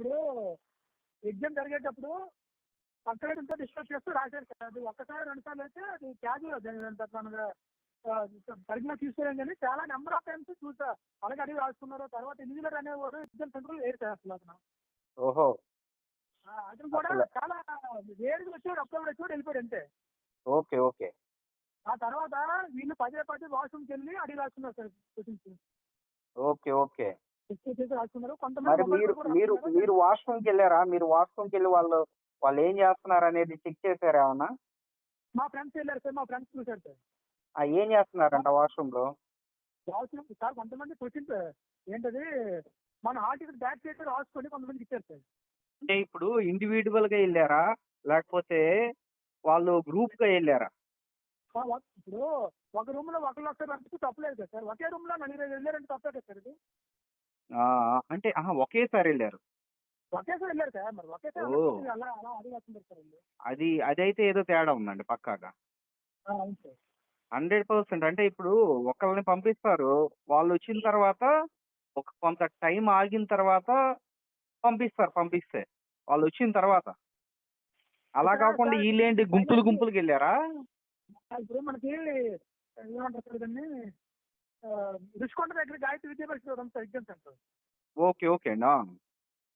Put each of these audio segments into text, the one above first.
ఇప్పుడు ఎగ్జామ్ జరిగేటప్పుడు పక్కన డిస్కస్ చేస్తూ రాశారు సార్ అది ఒక్కసారి రెండు సార్లు అయితే అది క్యాజువల్ మనగా పరిజ్ఞా తీసుకోలేం కానీ చాలా నెంబర్ ఆఫ్ టైమ్స్ చూసా. అలాగే అడిగి రాసుకున్నారు. తర్వాత ఇంజనీర్ అనేవాడు ఎగ్జామ్ సెంటర్ వేరు అసలు అతను. ఓహో. అతను కూడా చాలా వేరుగా వచ్చాడు అప్పుడు వచ్చాడు వెళ్ళిపోయాడు అంతే. Okay okay. ఆ తర్వాత వీళ్ళు పదే పదే వాష్రూమ్కి వెళ్ళి అడిగి రాసుకున్నారు సార్ క్వశ్చన్స్. Okay okay. మరి మీరు మీరు. మీరు వాష్రూమ్కి వెళ్ళారా? మీరు వాష్రూమ్కి వెళ్ళి వాళ్ళు వాళ్ళు ఏం చేస్తున్నారు అనేది చెక్ చేశారా ఏమన్నా? మా ఫ్రెండ్స్ వెళ్ళారు సార్. మా ఫ్రెండ్స్ చూశారు సార్. ఆ, ఏం చేస్తున్నారంట వాష్రూమ్లో వాష్రూమ్ సార్ కొంతమంది క్వశ్చన్స్ ఏంటది? మన టికెట్ బ్యాక్ చేసి రాసుకొని కొంతమందికి ఇచ్చారు సార్. అంటే ఇప్పుడు ఇండివిజువల్గా వెళ్ళారా? లేకపోతే వాళ్ళు గ్రూప్గా వెళ్ళారా ఇప్పుడు ఒక రూమ్లో ఒకళ్ళు వస్తారు అంటే తప్పలేదు కదా సార్. ఒకే రూమ్లో నలుగురు వెళ్ళారంటే తప్పే కదా సార్ ఇది? ఆ, అంటే ఆహా, ఒకేసారి వెళ్ళారు. ఒకేసారి వెళ్ళారు సార్. మరి ఒకేసారి ఓ. వెళ్ళకపోతే అలా అలా అడిగి వస్తున్నారు సార్ వీళ్ళు. అది అదైతే ఏదో తేడా ఉందండి పక్కాగా. ఆ, అవును సార్. Hundred percent. అంటే ఇప్పుడు ఒకళ్ళని పంపిస్తారు. వాళ్ళు వచ్చిన తర్వాత ఒక కొంత టైం ఆగిన తర్వాత పంపిస్తారు పంపిస్తే. వాళ్ళు వచ్చిన తర్వాత. అలా ఇక్కడ కాకుండా సార్ వీళ్ళేంటి గుంపులు గుంపులుకి వెళ్ళారా? ఆ, ఇప్పుడు మనకి ఏమంటారు సార్ దాన్ని ఆ, రుషికొండ దగ్గర గాయత్రి విద్యా పరిషత్ ఉంది ఎగ్జామ్ సెంటర్. ఓకే ఓకే అండి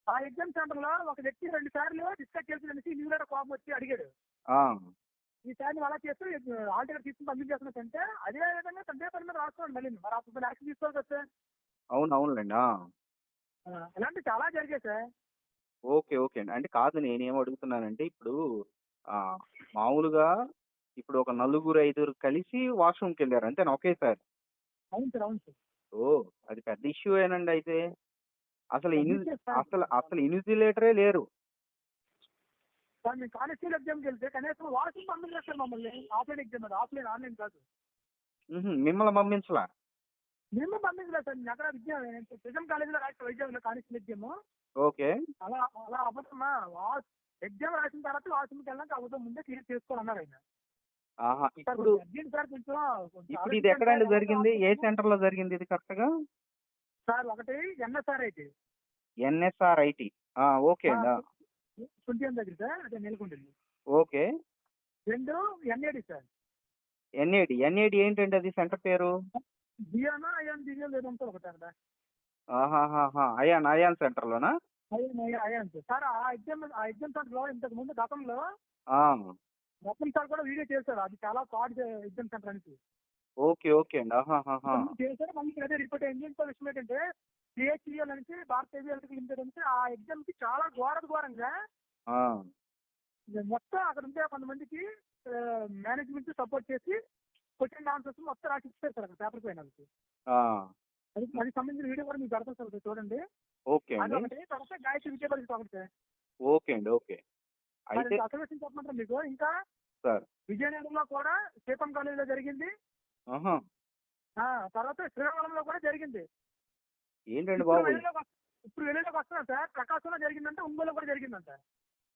ఆ. ఎగ్జామ్ సెంటర్లో ఒక వ్యక్తి రెండు సార్లు డిస్కస్ చేసి అనేసి ఇంజనీర్ కోపం వచ్చి అడిగాడు. ఆ. ఈసారి అలా చేస్తే ఆల్ టికెట్ తీసుకుని పంపించేస్తున్నట్టు అదే విధంగా తండ్రి పని మీద రాసుకోండి మళ్ళీ. మరి అప్పుడు యాక్షన్ తీసుకోవాలి కదా సార్ అవును అవునులేండి ఇలాంటివి చాలా జరిగాయి సార్. ఓకే ఓకే అండి. అంటే కాదు నేనేం అడుగుతున్నానంటే ఇప్పుడు ఆ, మామూలుగా ఇప్పుడు ఒక నలుగురు ఐదుగురు కలిసి వాష్రూమ్కి వెళ్ళారు. అంతేనా? ఒకేసారి అవును సార్ అవును సార్. ఓ! అది పెద్ద ఇష్యూ ఏనండి అయితే. అసలు అందుకే సార్? అసలు అసలు ఇన్విజిలేటరే లేరు. సార్ మేము కానిస్టేబుల్ ఎగ్జామ్కి వెళ్తే కనీసం వాష్రూమ్ పంపించారు సార్ మమ్మల్ని? ఆఫ్లైన్ ఎగ్జామ్ అది ఆఫ్లైన్ ఆన్లైన్ కాదు. మ్హూ, మిమ్మల్ని పంపించలా? మేము పంపించలేదు సార్ అక్కడ విద్య నిజం కాలేజీలో రాసిన వైద్యంలో కానిస్టేబుల్ ఎగ్జామ్. ఓకే. అలా అలా అబద్ధమా ఎగ్జామ్ రాసిన తర్వాత వాష్రూమ్కి వెళ్ళాక అబద్ధం ముందే క్లియర్ చేసుకోవాలన్నారు ఆయన. ఇప్పుడు ఇప్పుడు ఇది ఎక్కడండి ఆలోచించండి. జరిగింది? ఏ సెంటర్లో జరిగింది ఇది కరెక్ట్గా సార్ ఒకటి ఎన్ఎస్ఆర్ అయితే ఎన్ఎస్ఆర్ ఐటి. ఓకే కుంటియం దగ్గర సార్ అదే నెలకొంటుంది ఓకే. రెండు ఎన్ఏడి సార్. ఎన్ఏడి. ఎన్ఏడి ఏంటండి అది సెంటర్ పేరు? జియానా అయాన్ జియో లేదంటే ఒకటి అక్కడ. అయాన్ అయాన్ సెంటర్ లోనా అయాన్ అయాన్ సార్. ఆ ఎగ్జామ్ ఆ ఎగ్జామ్ సెంటర్లో ఇంతకు ముందు గతంలో ఆ, మొత్తం సార్ కూడా వీడియో చేశారు అది చాలా ఫ్రాడ్ ఎగ్జామ్ సెంటర్ అని. ఓకే ఓకే అండి. చేశారు. మళ్ళీ అదే రిపోర్ట్ అయింది ఇంకో విషయం ఏంటంటే సిహెచ్ఈఎల్ నుంచి భారత ఎలక్ట్రికల్ లిమిటెడ్ నుంచి ఆ ఎగ్జామ్కి చాలా ఘోర ఘోరంగా మొత్తం అక్కడ ఉంటే కొంతమందికి మేనేజ్మెంట్ సపోర్ట్ చేసి క్వశ్చన్ ఆన్సర్స్ మొత్తం రాసి ఇచ్చారు సార్ అక్కడ పేపర్ పైన అది దానికి సంబంధించిన వీడియో కూడా మీకు పెడతాను సార్ చూడండి. ఓకే అది అండి తర్వాత గాయత్రి విద్యా పరిషత్ ఒకటి సార్. ఓకే అండి ఓకే. అయితే అసలు విషయం చెప్పమంటారా మీకు? ఇంకా సార్. విజయనగరంలో కూడా శీతం కాలేజీలో జరిగింది. తర్వాత శ్రీకాకుళంలో కూడా జరిగింది. ఏంటండి ఇప్పుడు బాబు? ఇప్పుడు వెలుగులోకి వస్తున్నా సార్. ప్రకాశంలో జరిగిందంటే ఒంగోలు కూడా జరిగిందంట.